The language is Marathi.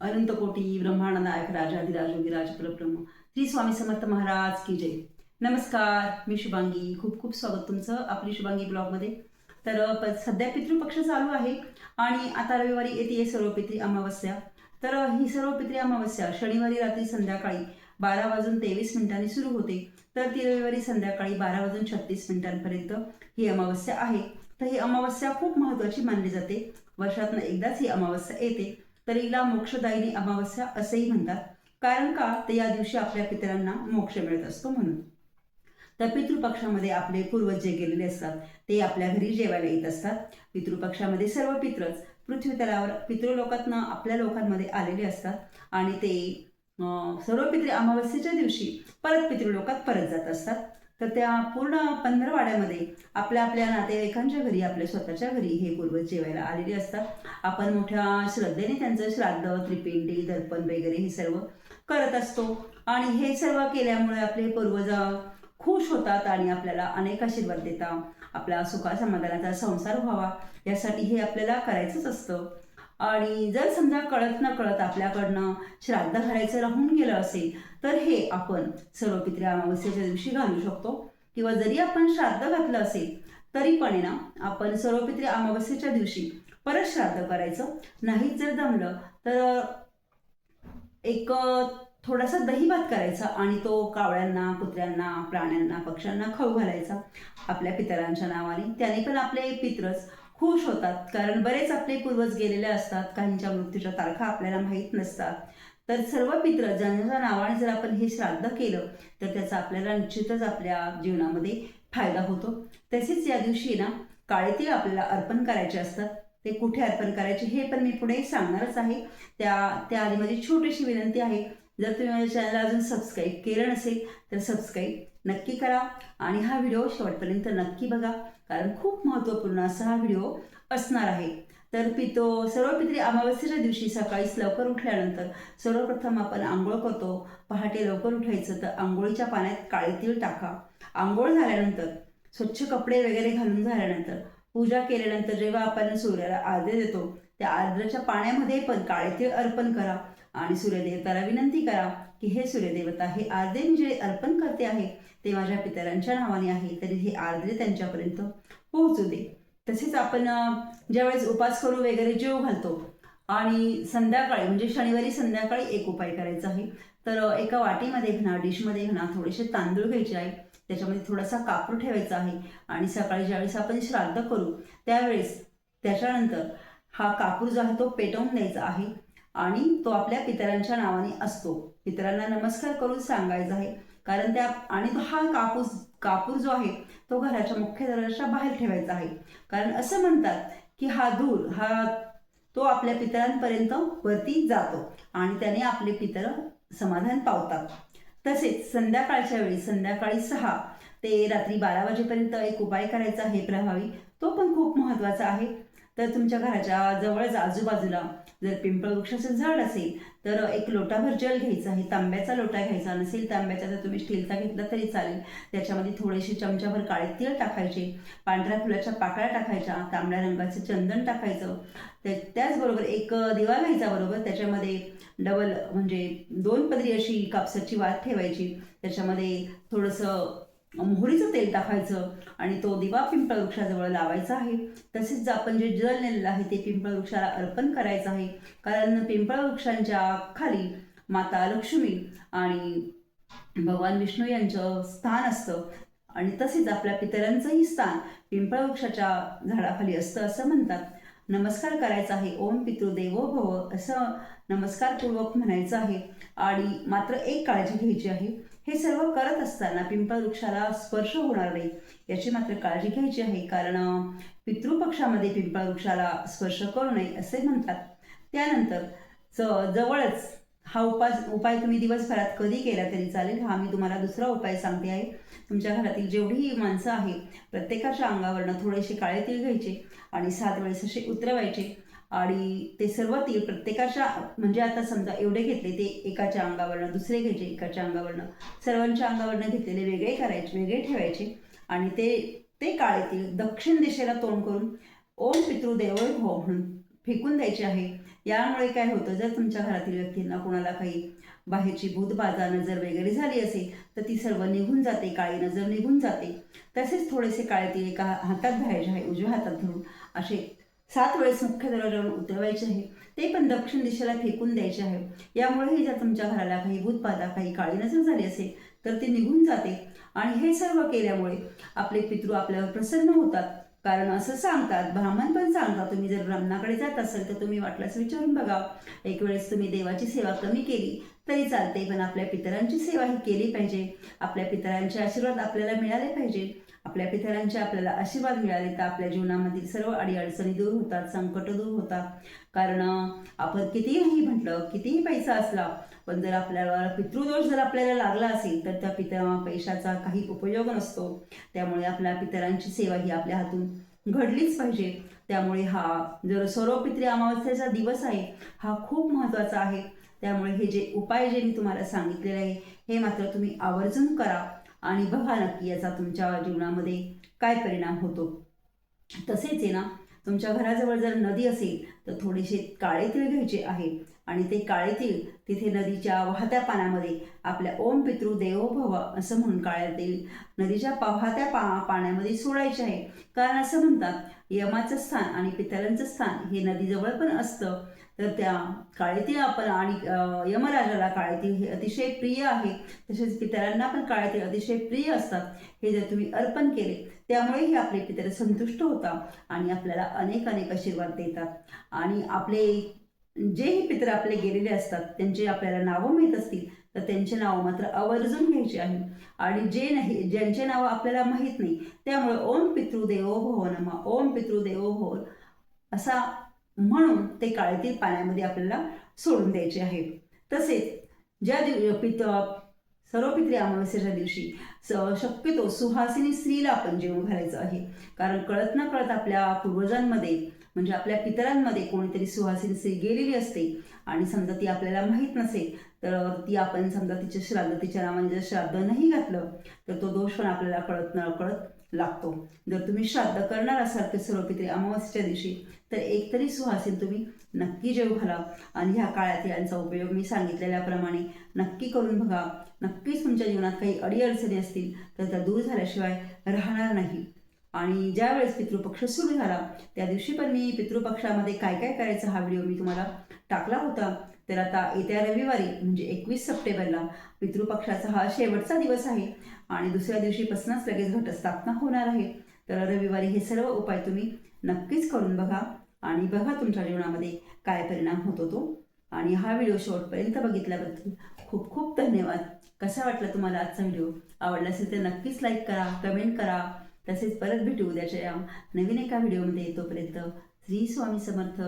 अनंत कोटी ब्रह्मांड नायक राजाधिराज योगीराज परब्रह्म श्री स्वामी समर्थ महाराज की जय. नमस्कार मी शुभांगी. खूप खूप स्वागत तुमचं आपली शुभांगी ब्लॉगमध्ये. तर प- सध्या पितृपक्ष चालू आहे आणि आता रविवारी येते सर्व पित्री अमावस्या. तर ही सर्व पित्री अमावस्या शनिवारी रात्री संध्याकाळी बारा वाजून तेवीस मिनिटांनी सुरू होते. तर ती रविवारी संध्याकाळी बारा वाजून छत्तीस मिनिटांपर्यंत ही अमावस्या आहे. तर ही अमावस्या खूप महत्त्वाची मानली जाते. वर्षातनं एकदाच ही अमावस्या येते. तर हिला मोक्षदायिनी अमावस्या असेही म्हणतात. कारण का ते या दिवशी आपल्या पितरांना मोक्ष मिळत असतो म्हणून. तर पितृपक्षामध्ये आपले पूर्वज जे गेलेले असतात ते आपल्या घरी जेवायला येत असतात. पितृपक्षामध्ये सर्व पित्रच पृथ्वीतलावर पितृलोकातनं आपल्या लोकांमध्ये आलेले असतात आणि ते सर्व पितृ अमावस्येच्या दिवशी परत पितृलोकात परत जात असतात. तर त्या पूर्ण पंधरवाड्यामध्ये आपल्या आपल्या नातेवाईकांच्या घरी आपल्या स्वतःच्या घरी हे पूर्वज जेवायला आलेले असतात. आपण मोठ्या श्रद्धेने त्यांचं श्राद्ध त्रिपिंडी दर्पण वगैरे हे सर्व करत असतो. आणि हे सर्व केल्यामुळे आपले पूर्वज खुश होतात आणि आपल्याला अनेक आशीर्वाद देतात. आपला सुखा समाधानाचा संसार व्हावा. यासाठी हे आपल्याला करायचंच असतं. आणि जर समजा कळत न कळत आपल्याकडनं श्राद्ध घालायचं राहून गेलं असेल तर हे आपण सर्व पित्रे अमावस्येच्या दिवशी घालू शकतो. किंवा जरी आपण श्राद्ध घातलं असेल तरी पण ना आपण सर्व पित्रे अमावस्येच्या दिवशी परत श्राद्ध करायचं. नाही जर दमलं तर एक थोडासा दही भात करायचा आणि तो कावळ्यांना कुत्र्यांना प्राण्यांना पक्ष्यांना खाऊ घालायचा. आपल्या पितरांच्या नावाने. त्याने पण आपले पित्रच खुश होतात. कारण बरेच आपले पूर्वज गेलेले असतात. काहींच्या मृत्यूच्या तारखा आपल्याला माहीत नसतात. तर सर्व पित्र ज्यांच्या नावाने जर आपण हे श्राद्ध केलं तर त्याचा आपल्याला निश्चितच आपल्या जीवनामध्ये फायदा होतो. तसेच या दिवशी ना काळेती आपल्याला अर्पण करायचे असतात ते कुठे अर्पण करायचे हे पण मी पुढे सांगणारच आहे. त्या त्या आधी माझी छोटीशी विनंती आहे. जर तुम्ही माझ्या चॅनलला अजून सबस्क्राईब केलं नसेल तर सबस्क्राईब नक्की करा आणि हा व्हिडिओ शेवटपर्यंत नक्की बघा कारण खूप महत्त्वपूर्ण असा हा व्हिडिओ असणार आहे. तर पितो सर्व पित्री अमावस्येच्या दिवशी सकाळीच लवकर उठल्यानंतर सर्वप्रथम आपण आंघोळ करतो. पहाटे लवकर उठायचं तर आंघोळीच्या पाण्यात काळे तीळ टाका. आंघोळ झाल्यानंतर स्वच्छ कपडे वगैरे घालून झाल्यानंतर पूजा केल्यानंतर जेव्हा आपण सूर्याला आर्द्र देतो त्या आर्द्रच्या पाण्यामध्ये पण काळे तीळ अर्पण करा. आणि सूर्यदेवताला विनंती करा की हे सूर्यदेवता हे आर्द्रे मी जे अर्पण करते आहे ते माझ्या पितरांच्या नावाने आहे तरी हे आर्द्रे त्यांच्यापर्यंत पोहोचू दे. तसेच आपण ज्यावेळेस उपास करू वगैरे जेव घालतो आणि संध्याकाळी म्हणजे शनिवारी संध्याकाळी एक उपाय करायचा आहे तर एका वाटीमध्ये म्हणा डिशमध्ये म्हणा थोडेसे तांदूळ घ्यायचे आहे त्याच्यामध्ये थोडासा कापूर ठेवायचा आहे आणि सकाळी ज्यावेळेस आपण श्राद्ध करू त्यावेळेस त्याच्यानंतर हा कापूर जो आहे तो पेटवून द्यायचा आहे. आणि तो आपल्या पितरांच्या नावाने असतो. पितरांना नमस्कार करून सांगायचा आहे. कारण त्या आणि तो हा कापूस कापूर जो आहे तो घराच्या मुख्य दरवाजाच्या बाहेर ठेवायचा आहे. कारण असं म्हणतात की हा धूर हा तो आपल्या पितरांपर्यंत वरती जातो आणि त्याने आपले पितर समाधान पावतात. तसेच संध्याकाळच्या वेळी संध्याकाळी सहा ते रात्री बारा वाजेपर्यंत एक उपाय करायचा आहे प्रभावी. तो पण खूप महत्त्वाचा आहे. तर तुमच्या घराच्या जवळच आजूबाजूला जर पिंपळ वृक्षाचं झाड असेल तर एक लोटाभर जल घ्यायचा आहे. तांब्याचा लोटा घ्यायचा नसेल तांब्याचा तर तुम्ही स्टीलचा घेतला तरी चालेल. त्याच्यामध्ये थोडेसे चमच्याभर काळे तीळ टाकायचे पांढऱ्या फुलाच्या पाकळ्या टाकायच्या तांबड्या रंगाचं चंदन टाकायचं. त्या त्याचबरोबर एक दिवा घ्यायचा बरोबर त्याच्यामध्ये डबल म्हणजे दोन पदरी अशी कापसाची वात ठेवायची. त्याच्यामध्ये थोडंसं मोहरीचं तेल टाकायचं आणि तो दिवा पिंपळ वृक्षाजवळ लावायचा आहे. तसेच आपण जे जल नेलेलं आहे ते पिंपळ वृक्षाला अर्पण करायचं आहे. कारण पिंपळ वृक्षांच्या खाली माता लक्ष्मी आणि भगवान विष्णू यांचं स्थान असतं. आणि तसेच आपल्या पितरांचंही स्थान पिंपळ वृक्षाच्या झाडाखाली असतं असं म्हणतात. नमस्कार करायचा आहे. ओम पितृदेवो भव असं नमस्कारपूर्वक म्हणायचं आहे. आणि मात्र एक काळजी घ्यायची आहे. हे सर्व करत असताना पिंपळ वृक्षाला स्पर्श होणार नाही. याची मात्र काळजी घ्यायची आहे कारण पितृपक्षामध्ये पिंपळ वृक्षाला स्पर्श करू नये असे म्हणतात. त्यानंतर ज जवळच हा उपाय उपाय तुम्ही दिवसभरात कधी केला तरी चालेल. हा मी तुम्हाला दुसरा उपाय सांगते आहे. तुमच्या घरातील जेवढीही माणसं आहे प्रत्येकाच्या अंगावरनं थोडेसे काळे तीळ घ्यायचे आणि सात वेळेस असे उतरवायचे. आणि ते सर्व प्रत्येकाच्या म्हणजे आता समजा एवढे घेतले ते एकाच्या अंगावरनं दुसरे घ्यायचे एकाच्या अंगावरनं सर्वांच्या अंगावरनं घेतलेले वेगळे करायचे वेगळे ठेवायचे आणि ते ते काळेतील दक्षिण दिशेला तोंड करून ओम पितृदेव हो म्हणून फेकून द्यायचे आहे. यामुळे काय होतं जर तुमच्या घरातील व्यक्तींना कोणाला काही बाहेरची भूतबाधा नजर वगैरे झाली असेल तर ती सर्व निघून जाते काळी नजर निघून जाते. तसेच थोडेसे काळेतील एका हातात धरायचे आहे उजव्या हातात धरून असे सात वेळेस मुख्य दरवाजावर उतरवायचे आहे. ते पण दक्षिण दिशेला फेकून द्यायचे आहे. यामुळेही जर तुमच्या घराला काही भूतबाधा काही काळी नजर झाली असेल तर ते निघून जाते. आणि हे सर्व केल्यामुळे आपले पितृ आपल्यावर प्रसन्न होतात. कारण असं सांगतात ब्राह्मण पण सांगतात तुम्ही जर ब्राह्मणाकडे जात असाल तर तुम्ही वाटल्यास विचारून बघा एक वेळेस तुम्ही देवाची सेवा कमी केली तरी चालते पण आपल्या पितरांची सेवा ही केली पाहिजे. आपल्या पितरांचे आशीर्वाद आपल्याला मिळाले पाहिजे. आपल्या पितरांचे आपल्याला आशीर्वाद मिळाले तर आपल्या जीवनामधील सर्व अडीअडचणी दूर होतात संकट दूर होतात. कारण आपण कितीही म्हटलं कितीही पैसा असला पण जर आपल्याला पितृदोष जर आपल्याला लागला असेल तर त्या पित पैशाचा काही उपयोग नसतो. त्यामुळे आपल्या पितरांची सेवा ही आपल्या हातून घडलीच पाहिजे. त्यामुळे हा जर सर्वपित्री अमावस्येचा दिवस आहे हा खूप महत्त्वाचा आहे. त्यामुळे हे जे उपाय जे मी तुम्हाला सांगितलेले आहे हे मात्र तुम्ही आवर्जून करा. आणि बघा नक्की याचा तुमच्या जीवनामध्ये काय परिणाम होतो. तसेच आहे ना तुमच्या घराजवळ जर नदी असेल तर थोडेसे काळे तीळ घ्यायचे आहे. आणि ते काळे तीळ तिथे नदीच्या वाहत्या पाण्यामध्ये आपल्या ओम पितृ देवो भव असं म्हणून काळ्या तीळ नदीच्या पा- वाहत्या पा पाण्यामध्ये सोडायचे आहे. कारण असं म्हणतात यमाचं स्थान आणि पितरांचं स्थान हे नदीजवळ पण असतं. तर त्या काळेतीळ आपण आणि यमराजाला काळेतीळ हे अतिशय प्रिय आहे. तसेच पितरांना पण काळेतीळ अतिशय प्रिय असतात. हे जर तुम्ही अर्पण केले त्यामुळेही आपले पितर संतुष्ट होतात आणि आपल्याला अनेक अनेक आशीर्वाद देतात. आणि आपले जेही पितर आपले गेलेले असतात त्यांचे आपल्याला नावं माहीत असतील तर त्यांचे नावं मात्र आवर्जून घ्यायचे आहे. आणि जे नाही ज्यांचे नावं आपल्याला माहीत नाही त्यामुळे ओम पितृदेवो भव नमा. ओम पितृदेवो भव असा म्हणून ते काळेतील पाण्यामध्ये आपल्याला सोडून द्यायचे आहे. तसेच ज्या दिव पित सर्व पित्री अमावस्येच्या दिवशी स शक्यतो सुहासिनी स्त्रीला आपण जेवण घालायचं आहे. कारण कळत न कळत आपल्या पूर्वजांमध्ये म्हणजे आपल्या पितरांमध्ये कोणीतरी सुहासिनी स्त्री गेलेली असते आणि समजा ती आपल्याला माहीत नसेल तर ती आपण समजा तिच्या श्राद्ध तिच्या नावाने जर श्राद्ध नाही घातलं तर तो दोष पण आपल्याला कळत न कळत लागतो. जर तुम्ही श्राद्ध करणार असाल तर सर्व पित्री अमावस्येच्या दिवशी तर एकतरी सुहासीन तुम्ही नक्की जेव घाला. आणि ह्या काळात यांचा उपयोग मी सांगितलेल्याप्रमाणे नक्की करून बघा. नक्कीच तुमच्या जीवनात काही अडीअडचणी असतील तर त्या दूर झाल्याशिवाय राहणार नाही. आणि ज्यावेळेस पितृपक्ष सुरू झाला त्या दिवशी पण मी पितृपक्षामध्ये काय काय करायचं हा व्हिडिओ मी तुम्हाला टाकला होता. तर आता येत्या रविवारी म्हणजे एकवीस सप्टेंबरला पितृपक्षाचा हा शेवटचा दिवस आहे आणि दुसऱ्या दिवशीपासूनच लगेच घटस्थापना होणार आहे. तर रविवारी हे सर्व उपाय तुम्ही नक्कीच करून बघा आणि बघा तुमच्या जीवनामध्ये काय परिणाम होतो तो. आणि हा व्हिडिओ शेवटपर्यंत बघितल्याबद्दल खूप खूप धन्यवाद. कसा वाटला तुम्हाला आजचा व्हिडिओ? आवडला असेल तर नक्कीच लाईक करा कमेंट करा. तसेच परत भेटू उद्याच्या या नवीन एका व्हिडिओमध्ये. तोपर्यंत श्री स्वामी समर्थ.